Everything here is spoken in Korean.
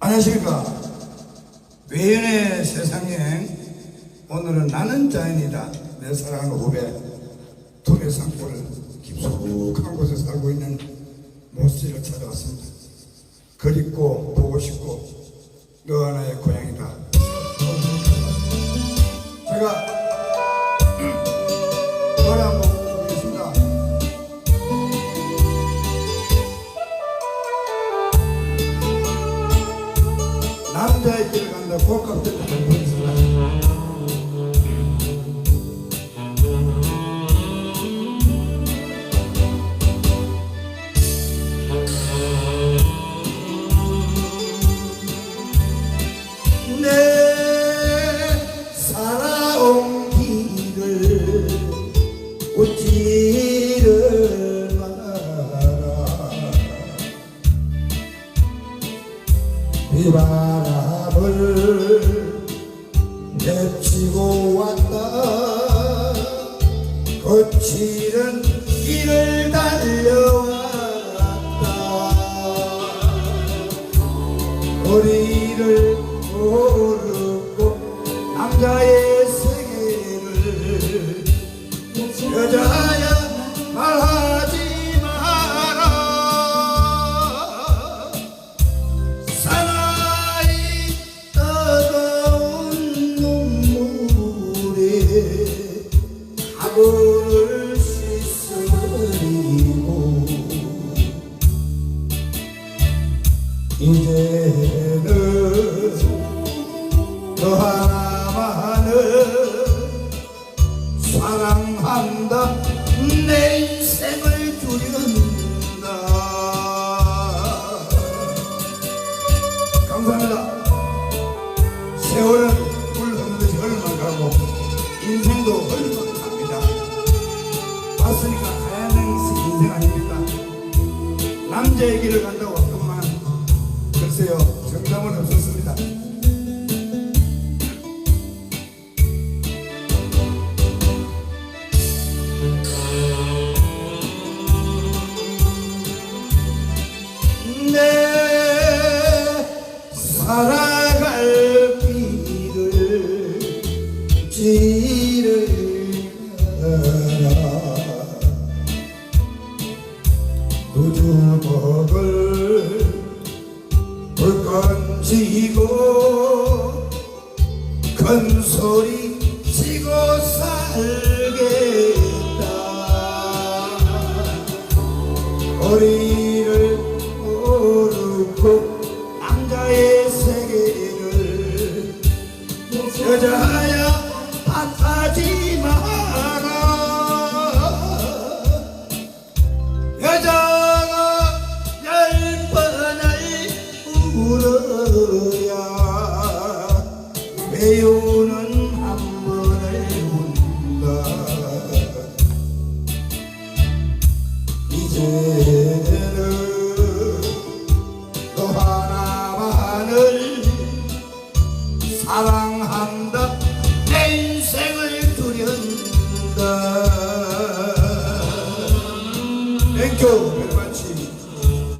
안녕하십니까. 외연의 세상에 오늘은 나는 자연이다. 내 사랑하는 후배 동해상골 깊숙한 곳에 살고 있는 모씨를 찾아왔습니다. 그립고 보고 싶고 너 하나의 고향이다. 길을 내치고 왔다. 거칠은 길을 달려왔다. 거리를 모르고 남자의 세계를 여자야 말하 가구를 씻으리고 이제는 너 하나만을 사랑한다. 내 인생을 줄인다. 감사합니다. 세월은 훌러는 듯이 흘러가고 인생도 남자의 길을 간다고 왔건만 글쎄요 정답은 없었습니다. 내 살아 누주먹을 불 건 지고 큰 소리 치고 살겠다. 거리를 모르고 남자의 세계를 여자 들어야 매우는 한번을 운다. 이제는 너 하나만을 사랑한다. 내 인생을 두련다. 땡큐